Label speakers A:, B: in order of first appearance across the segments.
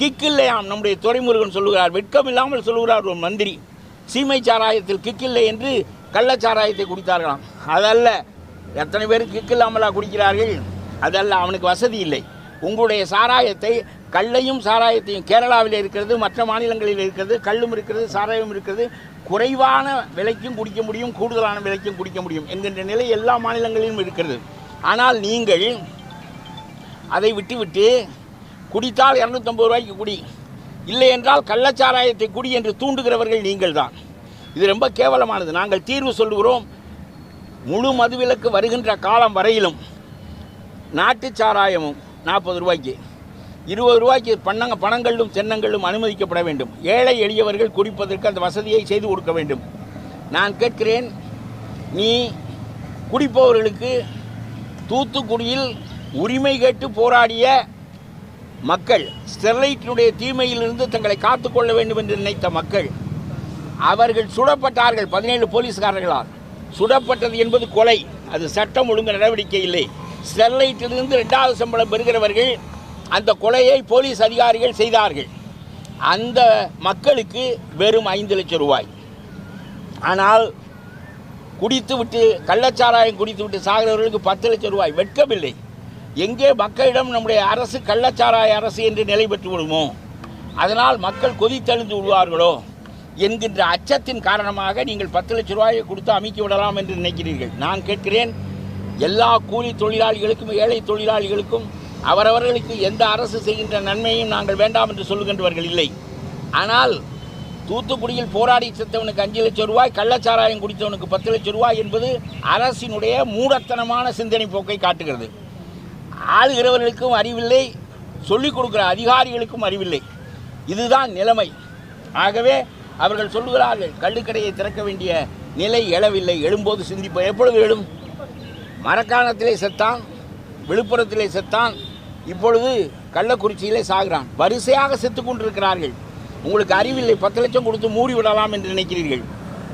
A: கிக்கில்லையாம் நம்முடைய துறைமுருகன் சொல்லுகிறார். வெட்கம் இல்லாமல் சொல்லுகிறார் ஒரு மந்திரி. சீமை சாராயத்தில் கிக்கில்லை இல்லை என்று கள்ளச்சாராயத்தை குடித்தார்களாம். அதல்ல எத்தனை பேர் கிக்கில்லாமலா குடிக்கிறார்கள்? அதல்ல அவனுக்கு வசதி இல்லை. உங்களுடைய சாராயத்தை கல்லையும் சாராயத்தையும் கேரளாவில் இருக்கிறது மற்ற மாநிலங்களில் இருக்கிறது கல்லும் இருக்கிறது சாராயம் இருக்கிறது குறைவான விலைக்கும் குடிக்க முடியும் கூடுதலான விலைக்கும் குடிக்க முடியும் என்கின்ற நிலை எல்லா மாநிலங்களிலும் இருக்கிறது. ஆனால் நீங்கள் அதை விட்டுவிட்டு குடித்தால் இரநூத்தம்பது ரூபாய்க்கு குடி. இல்லை என்றால் கள்ளச்சாராயத்தை குடி என்று தூண்டுகிறவர்கள் நீங்கள் தான் இது ரொம்ப கேவலமானது. நாங்கள் தீர்வு சொல்லுகிறோம். முழு மதுவிலக்கு வருகின்ற காலம் வரையிலும் நாட்டுச் சாராயமும் நாற்பது ரூபாய்க்கு இருபது ரூபாய்க்கு பண்ணங்க பணங்களும் தென்னங்களும் அனுமதிக்கப்பட வேண்டும். ஏழை எளியவர்கள் குடிப்பதற்கு அந்த வசதியை செய்து கொடுக்க வேண்டும். நான் கேட்கிறேன் நீ குடிப்பவர்களுக்கு தூத்துக்குடியில் உரிமை கேட்டு போராடிய மக்கள் ஸ்டெர்லைட்டினுடைய தீமையிலிருந்து தங்களை காத்துக்கொள்ள வேண்டும் என்று நினைத்த மக்கள் அவர்கள் சுடப்பட்டார்கள். பதினேழு போலீஸ்காரர்களால். சுடப்பட்டது என்பது கொலை. அது சட்டம் ஒழுங்கு நடவடிக்கை இல்லை. ஸ்டெர்லைட்டிலிருந்து ரெண்டாவது சம்பளம் பெறுகிறவர்கள் அந்த கொலையை போலீஸ் அதிகாரிகள் செய்தார்கள். அந்த மக்களுக்கு வெறும் ஐந்து லட்சம் ரூபாய். ஆனால் குடித்துவிட்டு கள்ளச்சாராயம் குடித்துவிட்டு சாகிறவர்களுக்கு பத்து லட்சம் ரூபாய். வெட்கமில்லை. எங்கே மக்களிடம் நம்முடைய அரசு கள்ளச்சாராய அரசு என்று நிலை பெற்று விடுமோ? அதனால் மக்கள் கொதித்தெழுந்து விடுவார்களோ? என்கின்ற அச்சத்தின் காரணமாக நீங்கள் பத்து லட்ச ரூபாயை கொடுத்து அமைக்கி விடலாம் என்று நினைக்கிறீர்கள். நான் கேட்கிறேன் எல்லா கூலி தொழிலாளிகளுக்கும் ஏழை தொழிலாளிகளுக்கும் அவரவர்களுக்கு எந்த அரசு செய்கின்ற நன்மையும் நாங்கள் வேண்டாம் என்று சொல்லுகின்றவர்கள் இல்லை. ஆனால் தூத்துக்குடியில் போராடி செத்தவனுக்கு அஞ்சு லட்சம் ரூபாய் கள்ளச்சாராயம் குடித்தவனுக்கு பத்து லட்சம் ரூபாய் என்பது அரசினுடைய மூடத்தனமான சிந்தனை போக்கை காட்டுகிறது. ஆளுகிறவர்களுக்கும் அறிவில்லை சொல்லிக் கொடுக்குற அதிகாரிகளுக்கும் அறிவில்லை. இதுதான் நிலைமை. ஆகவே அவர்கள் சொல்லுகிறார்கள் கள்ளுக்கடையை திறக்க வேண்டிய நிலை எழவில்லை. எழும்போது சிந்திப்போம். எப்பொழுது எழும்? மரக்காணத்திலே செத்தான் விழுப்புரத்திலே செத்தான். இப்பொழுது கள்ளக்குறிச்சியிலே சாகிறான். வரிசையாக செத்து கொண்டிருக்கிறார்கள். உங்களுக்கு அறிவில்லை. பத்து லட்சம் கொடுத்து மூடி விடலாம் என்று நினைக்கிறீர்கள்.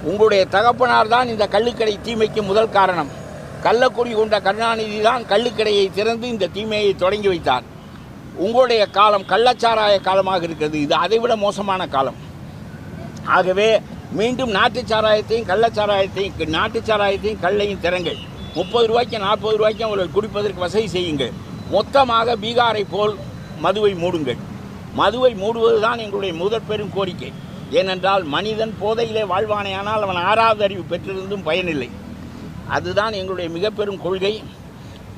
A: உங்களுடைய தகப்பனார் தான் இந்த கள்ளுக்கடை தீமைக்கு முதல் காரணம். கள்ளக்குடி கொண்ட கருணாநிதி தான் கள்ளுக்கடையை திறந்து இந்த தீமையை தொடங்கி வைத்தார். உங்களுடைய காலம் கள்ளச்சாராய காலமாக இருக்கிறது. இது அதைவிட மோசமான காலம். ஆகவே மீண்டும் நாட்டுச் சாராயத்தையும் கள்ளச்சாராயத்தையும் நாட்டுச் சாராயத்தையும் கள்ளையும் திறங்கள். முப்பது ரூபாய்க்கு நாற்பது ரூபாய்க்கு அவர்கள் குடிப்பதற்கு வசதி செய்யுங்கள். மொத்தமாக பீகாரை போல் மதுவை மூடுங்கள். மதுவை மூடுவது தான் எங்களுடைய முதற் பெரும் கோரிக்கை. ஏனென்றால் மனிதன் போதையிலே வாழ்வானேயானால் அவன் ஆறாவது அறிவு பெற்றிருந்தும் பயனில்லை. அதுதான் எங்களுடைய மிக பெரும் கொள்கை.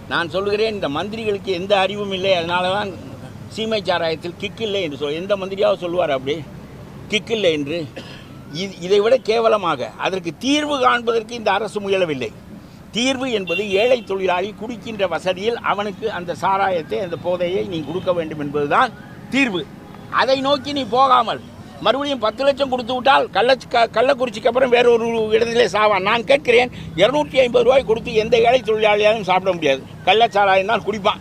A: நான் சொல்கிறேன் இந்த மந்திரிகளுக்கு எந்த அறிவும் இல்லை அதனால தான் சீமை சாராயத்தில் கிக்கில்லை இல்லை என்று சொல் எந்த மந்திரியாவது சொல்லுவார் அப்படி? கிக்கில்லை இல்லை என்று. இது இதை விட கேவலமாக அதற்கு தீர்வு காண்பதற்கு இந்த அரசு முயலவில்லை. தீர்வு என்பது ஏழை தொழிலாளி குடிக்கின்ற வசதியில் அவனுக்கு அந்த சாராயத்தை அந்த போதையை நீ கொடுக்க வேண்டும் என்பதுதான் தீர்வு. அதை நோக்கி நீ போகாமல் மறுபடியும் பத்து லட்சம் கொடுத்து விட்டால் கள்ள கள்ளக்குறிச்சிக்கு அப்புறம் வேற ஒரு இடத்திலே சாவான். நான் கேட்கிறேன் இரநூற்றி ஐம்பது ரூபாய் கொடுத்து எந்த ஏழை தொழிலாளியாலும் சாப்பிட முடியாது. கள்ளச்சாராயம் தான் குடிப்பான்.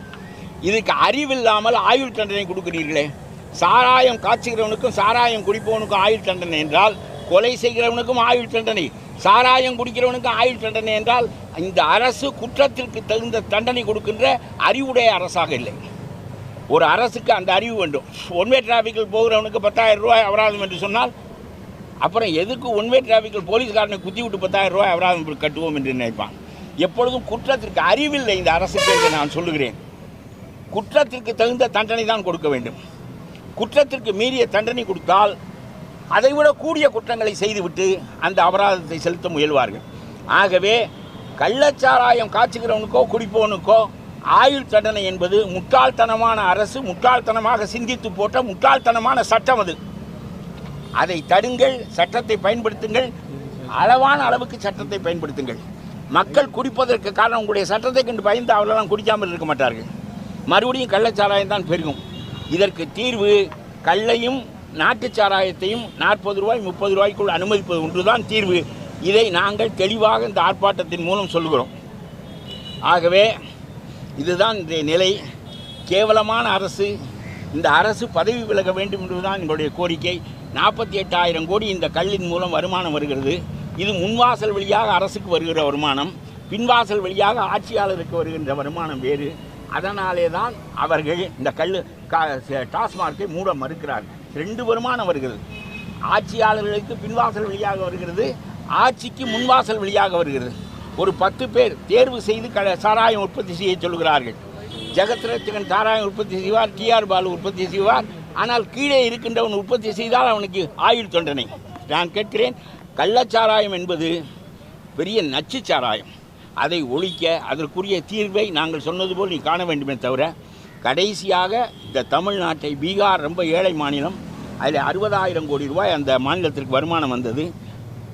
A: இதுக்கு அறிவில்லாமல் ஆயுள் தண்டனை கொடுக்கிறீர்களே. சாராயம் காய்ச்சுகிறவனுக்கும் சாராயம் குடிப்பவனுக்கும் ஆயுள் தண்டனை என்றால் கொலை செய்கிறவனுக்கும் ஆயுள் தண்டனை. சாராயம் குடிக்கிறவனுக்கும் ஆயுள் தண்டனை என்றால் இந்த அரசு குற்றத்திற்கு தகுந்த தண்டனை கொடுக்கின்ற அறிவுடைய அரசாக இல்லை. ஒரு அரசுக்கு அந்த அறிவு வேண்டும். ஒன்வே டிராஃபிக்கில் போகிறவனுக்கு பத்தாயிரம் ரூபாய் அபராதம் என்று சொன்னால் அப்புறம் எதுக்கு ஒன்வே டிராஃபிக்கில் போலீஸ்காரனை குத்தி விட்டு பத்தாயிரம் ரூபாய் அபராதம் கட்டுவோம் என்று நினைப்பான்? எப்பொழுதும் குற்றத்திற்கு அறிவில்லை இந்த அரசுக்கு என்று நான் சொல்லுகிறேன். குற்றத்திற்கு தகுந்த தண்டனை தான் கொடுக்க வேண்டும். குற்றத்திற்கு மீறிய தண்டனை கொடுத்தால் அதைவிட கூடிய குற்றங்களை செய்துவிட்டு அந்த அபராதத்தை செலுத்த முயல்வார்கள். ஆகவே கள்ளச்சாராயம் காய்ச்சுகிறவனுக்கோ குடிப்பவனுக்கோ ஆயுள் தண்டனை என்பது முட்டாள்தனமான அரசு முட்டாள்தனமாக சிந்தித்து போட்ட முட்டாள்தனமான சட்டம் அது. அதை தடுங்கள் சட்டத்தை பயன்படுத்துங்கள் அளவான அளவுக்கு சட்டத்தை பயன்படுத்துங்கள். மக்கள் குடிப்பதற்கு காரணம் உங்களுடைய சட்டத்தை கண்டு பயந்து அவர்களெல்லாம் குடிக்காமல் இருக்க மாட்டார்கள். மறுபடியும் கள்ளச்சாராயம் தான் பெருகும். இதற்கு தீர்வு கள்ளையும் நாட்டுச் சாராயத்தையும் நாற்பது ரூபாய் முப்பது ரூபாய்க்குள் அனுமதிப்பது ஒன்றுதான் தீர்வு. இதை நாங்கள் தெளிவாக இந்த ஆர்ப்பாட்டத்தின் மூலம் சொல்கிறோம் ஆகவே இதுதான் இந்த நிலை. கேவலமான அரசு. இந்த அரசு பதவி விலக வேண்டும் என்பதுதான் எங்களுடைய கோரிக்கை. நாற்பத்தி எட்டாயிரம் கோடி இந்த கல்லின் மூலம் வருமானம் வருகிறது. இது முன்வாசல் வழியாக அரசுக்கு வருகிற வருமானம். பின்வாசல் வழியாக ஆட்சியாளருக்கு வருகின்ற வருமானம் வேறு. அதனாலே தான் அவர்கள் இந்த கல் டாஸ்மார்க்கை மூட மறுக்கிறார்கள். ரெண்டு வருமானம் வருகிறது. ஆட்சியாளர்களுக்கு பின்வாசல் வழியாக வருகிறது. ஆட்சிக்கு முன்வாசல் வழியாக வருகிறது. ஒரு பத்து பேர் தேர்வு செய்து க சாராயம் உற்பத்தி செய்ய சொல்கிறார்கள் ஜெகத்ரட்சகன் சாராயம் உற்பத்தி செய்வார் டிஆர் பாலு உற்பத்தி செய்வார். ஆனால் கீழே இருக்கின்றவன் உற்பத்தி செய்தால் அவனுக்கு ஆயுள் தொண்டனை. நான் கேட்கிறேன் கள்ளச்சாராயம் என்பது பெரிய நச்சு சாராயம் அதை ஒழிக்க அதற்குரிய தீர்வை நாங்கள் சொன்னது போல் நீ காண வேண்டுமே தவிர கடைசியாக இந்த தமிழ்நாட்டை பீகார் ரொம்ப ஏழை மாநிலம் அதில் அறுபதாயிரம் கோடி ரூபாய் அந்த மாநிலத்திற்கு வருமானம் வந்தது.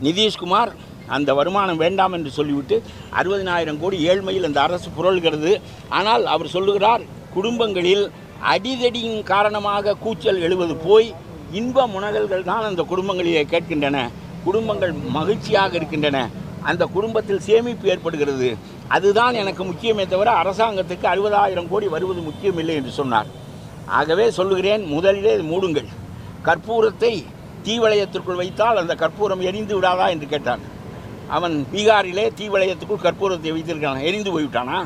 A: நிதிஷ்குமார் அந்த வருமானம் வேண்டாம் என்று சொல்லிவிட்டு அறுபதினாயிரம் கோடி ஏழ்மையில் அந்த அரசு புரள்கிறது. ஆனால் அவர் சொல்லுகிறார் குடும்பங்களில் அடிதடியின் காரணமாக கூச்சல் எழுவது போய் இன்ப முனகல்கள் தான் அந்த குடும்பங்களிலே கேட்கின்றன. குடும்பங்கள் மகிழ்ச்சியாக இருக்கின்றன. அந்த குடும்பத்தில் சேமிப்பு ஏற்படுகிறது. அதுதான் எனக்கு முக்கியமே தவிர அரசாங்கத்துக்கு அறுபதாயிரம் கோடி வருவது முக்கியமில்லை என்று சொன்னார். ஆகவே சொல்லுகிறேன் முதலிலே மூடுங்கள். கற்பூரத்தை தீவளையத்திற்குள் வைத்தால் அந்த கற்பூரம் எரிந்து விடாதா என்று கேட்டான். அவன் பீகாரிலே தீவளையத்துக்குள் கற்பூரத்தை வைத்திருக்கான் எரிந்து போய்விட்டானா?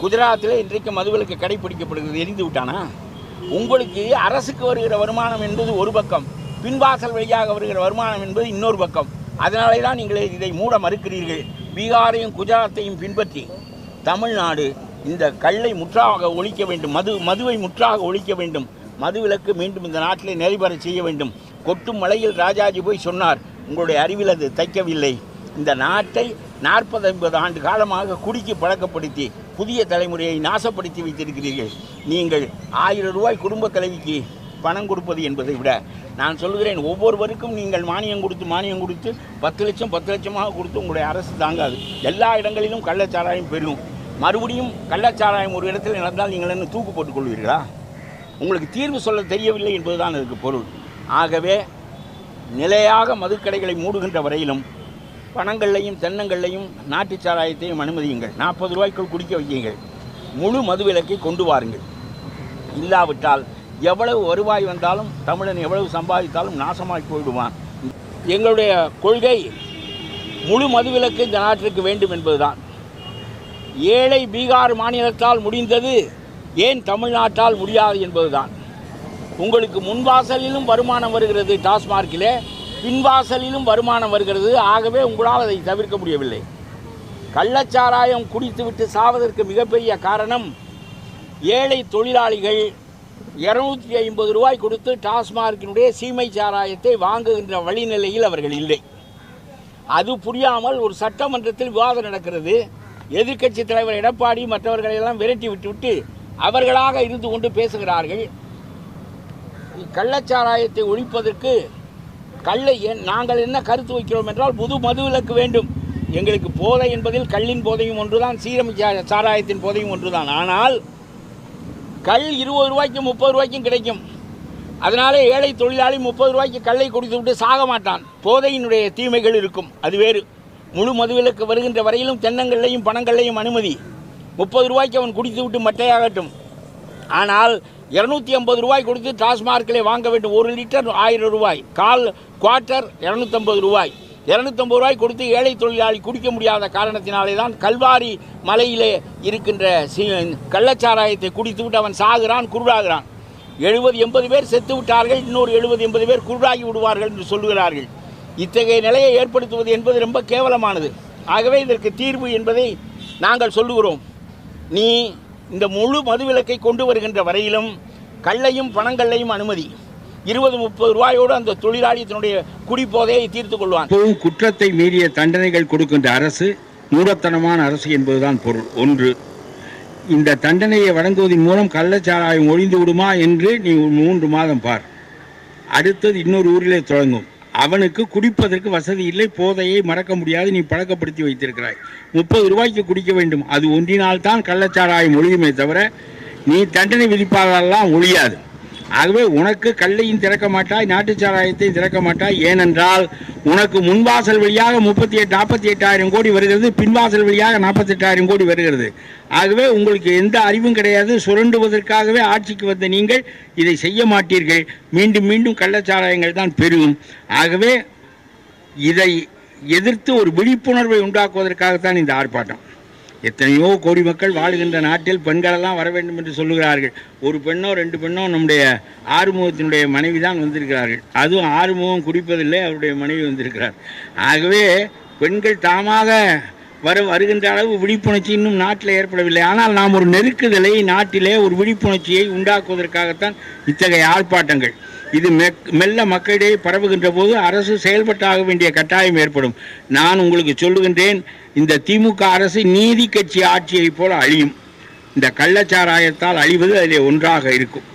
A: குஜராத்தில் இன்றைக்கு மதுவிலக்கு கடைபிடிக்கப்படுகிறது. எரிந்து விட்டானா? உங்களுக்கு அரசுக்கு வருகிற வருமானம் என்பது ஒரு பக்கம். பின்வாசல் வழியாக வருகிற வருமானம் என்பது இன்னொரு பக்கம். அதனாலே தான் நீங்கள் இதை மூட மறுக்கிறீர்கள். பீகாரையும் குஜராத்தையும் பின்பற்றி தமிழ்நாடு இந்த கல்லை முற்றாக ஒழிக்க வேண்டும். மது மதுவை முற்றாக ஒழிக்க வேண்டும். மதுவிலக்கு மீண்டும் இந்த நாட்டிலே நிறைவேற செய்ய வேண்டும். கொட்டும் மலையில் ராஜாஜி போய் சொன்னார் உங்களுடைய அறிவில் அது தைக்கவில்லை. இந்த நாட்டை நாற்பது ஐம்பது ஆண்டு காலமாக குடிக்கு பழக்கப்படுத்தி புதிய தலைமுறையை நாசப்படுத்தி வைத்திருக்கிறீர்கள். நீங்கள் ஆயிரம் ரூபாய் குடும்ப தலைவிக்கு பணம் கொடுப்பது என்பதை விட நான் சொல்கிறேன் ஒவ்வொருவருக்கும் நீங்கள் மானியம் கொடுத்து மானியம் கொடுத்து பத்து லட்சம் பத்து லட்சமாக கொடுத்து உங்களுடைய அரசு தாங்காது. எல்லா இடங்களிலும் கள்ளச்சாராயம் பெறும். மறுபடியும் கள்ளச்சாராயம் ஒரு இடத்தில் நடந்தால் நீங்கள் என்ன தூக்கு போட்டுக் கொள்வீர்களா? உங்களுக்கு தீர்வு சொல்ல தெரியவில்லை என்பதுதான் அதுக்கு பொருள். ஆகவே நிலையாக மதுக்கடைகளை மூடுகின்ற வரையிலும் பணங்கள்லையும் தென்னங்கள்லையும் நாட்டு சாராயத்தையும் அனுமதியுங்கள். நாற்பது ரூபாய்க்குள் குடிக்க வையுங்கள். முழு மதுவிலக்கை கொண்டு வாருங்கள். இல்லாவிட்டால் எவ்வளவு வருவாய் வந்தாலும் தமிழன் எவ்வளவு சம்பாதித்தாலும் நாசமாகி போயிடுவான். எங்களுடைய கொள்கை முழு மதுவிலக்கு இந்த நாட்டிற்கு வேண்டும் என்பதுதான். ஏழை பீகார் மாநிலத்தால் முடிந்தது ஏன் தமிழ்நாட்டால் முடியாது என்பதுதான். உங்களுக்கு முன்வாசலிலும் வருமானம் வருகிறது டாஸ்மார்க்கிலே பின்வாசலிலும் வருமானம் வருகிறது. ஆகவே உங்களால் அதை தவிர்க்க முடியவில்லை. கள்ளச்சாராயம் குடித்துவிட்டு சாவதற்கு மிகப்பெரிய காரணம் ஏழை தொழிலாளிகள் இருநூற்றி ஐம்பது ரூபாய் கொடுத்து டாஸ்மார்க்கினுடைய சீமை சாராயத்தை வாங்குகின்ற வழிநிலையில் அவர்கள் இல்லை. அது புரியாமல் ஒரு சட்டமன்றத்தில் விவாதம் நடக்கிறது. எதிர்க்கட்சி தலைவர் எடப்பாடி மற்றவர்களை எல்லாம் விரட்டி விட்டுவிட்டு அவர்களாக இருந்து கொண்டு பேசுகிறார்கள். கள்ளச்சாராயத்தை ஒழிப்பதற்கு கல்லை என்- நாங்கள் என்ன கருத்து வைக்கிறோம் என்றால் புது மதுவிலக்கு வேண்டும். எங்களுக்கு போதை என்பதில் கல்லின் போதையும் ஒன்றுதான் சீரமை சாராயத்தின் போதையும் ஒன்றுதான். ஆனால் கல் இருபது ரூபாய்க்கும் முப்பது ரூபாய்க்கும் கிடைக்கும். அதனாலே ஏழை தொழிலாளி முப்பது ரூபாய்க்கு கல்லை குடித்து விட்டு சாக மாட்டான். போதையினுடைய தீமைகள் இருக்கும். அது வேறு. முழு மதுவிலக்கு வருகின்ற வரையிலும் தென்னங்கள்லையும் பணங்கள்லையும் அனுமதி. முப்பது ரூபாய்க்கு அவன் குடித்து விட்டு மட்டையாகட்டும். ஆனால் இரநூத்தி ஐம்பது ரூபாய் கொடுத்து டாஸ்மார்க்கிலே வாங்க வேண்டும். ஒரு லிட்டர் ஆயிரம் ரூபாய். கால் குவார்ட்டர் இரநூத்தம்பது ரூபாய். இரநூத்தம்பது ரூபாய் கொடுத்து ஏழை தொழிலாளி குடிக்க முடியாத காரணத்தினாலே தான் கல்வாரி மலையிலே இருக்கின்ற சி கள்ளச்சாராயத்தை குடித்துவிட்டு அவன் சாகுறான் குருடாகிறான். எழுபது எண்பது பேர் செத்து விட்டார்கள் இன்னொரு எழுபது எண்பது பேர் குருடாகி விடுவார்கள் என்று சொல்லுகிறார்கள். இத்தகைய நிலையை ஏற்படுத்துவது என்பது ரொம்ப கேவலமானது. ஆகவே இதற்கு தீர்வு என்பதை நாங்கள் சொல்லுகிறோம். நீ இந்த முழு மதுவிலக்கை கொண்டு வருகின்ற வரையிலும் கள்ளையும் பணங்கள்லையும் அனுமதி. இருபது முப்பது ரூபாயோடு அந்த தொழிலாளி தன்னுடைய குடிப்போதையை தீர்த்து கொள்வான்.
B: குற்றத்தை மீறிய தண்டனைகள் கொடுக்கின்ற அரசு மூடத்தனமான அரசு என்பதுதான் பொருள். ஒன்று இந்த தண்டனையை வழங்குவதன் மூலம் கள்ளச்சாராயம் ஒழிந்து விடுமா என்று நீ மூன்று மாதம் பார். அடுத்தது இன்னொரு ஊரிலே தொடங்கும். அவனுக்கு குடிப்பதற்கு வசதி இல்லை போதையை மறக்க முடியாது நீ பழக்கப்படுத்தி வைத்திருக்கிறாய். முப்பது ரூபாய்க்கு குடிக்க வேண்டும். அது ஒன்றினால் தான் கள்ளச்சாராயம் ஒழியுமே தவிர நீ தண்டனை விதிப்பாலெல்லாம் ஒழியாது. ஆகவே உனக்கு கல்லையும் திறக்க மாட்டாய் நாட்டுச் சாராயத்தையும் திறக்க மாட்டாய். ஏனென்றால் உனக்கு முன்வாசல் வழியாக முப்பத்தி எட்டு நாற்பத்தி எட்டாயிரம் கோடி வருகிறது பின்வாசல் வழியாக நாற்பத்தெட்டாயிரம் கோடி வருகிறது. ஆகவே உங்களுக்கு எந்த அறிவும் கிடையாது. சுரண்டுவதற்காகவே ஆட்சிக்கு வந்த நீங்கள் இதை செய்ய மாட்டீர்கள். மீண்டும் மீண்டும் கள்ளச்சாராயங்கள் தான் பெருகும். ஆகவே இதை எதிர்த்து ஒரு விழிப்புணர்வை உண்டாக்குவதற்காகத்தான் இந்த ஆர்ப்பாட்டம். எத்தனையோ கோடி மக்கள் வாழுகின்ற நாட்டில் பெண்களெல்லாம் வர வேண்டும் என்று சொல்லுகிறார்கள். ஒரு பெண்ணோ ரெண்டு பெண்ணோ நம்முடைய ஆறுமுகத்தினுடைய மனைவி தான் வந்திருக்கிறார்கள். அதுவும் ஆறுமுகம் குடிப்பதில்லை அவருடைய மனைவி வந்திருக்கிறார். ஆகவே பெண்கள் தாமாக வர வருகின்ற அளவு விழிப்புணர்ச்சி இன்னும் நாட்டில் ஏற்படவில்லை. ஆனால் நாம் ஒரு நெருக்குதலை நாட்டிலே ஒரு விழிப்புணர்ச்சியை உண்டாக்குவதற்காகத்தான் இத்தகைய ஆர்ப்பாட்டங்கள். இது மெக் மெல்ல மக்களிடையே பரவுகின்ற போது அரசு செயல்பட்டாக வேண்டிய கட்டாயம் ஏற்படும். நான் உங்களுக்கு சொல்லுகின்றேன் இந்த திமுக அரசு நீதி கட்சி ஆட்சியைப் போல அழியும். இந்த கள்ளச்சாராயத்தால் அழிவது அதிலே ஒன்றாக இருக்கும்.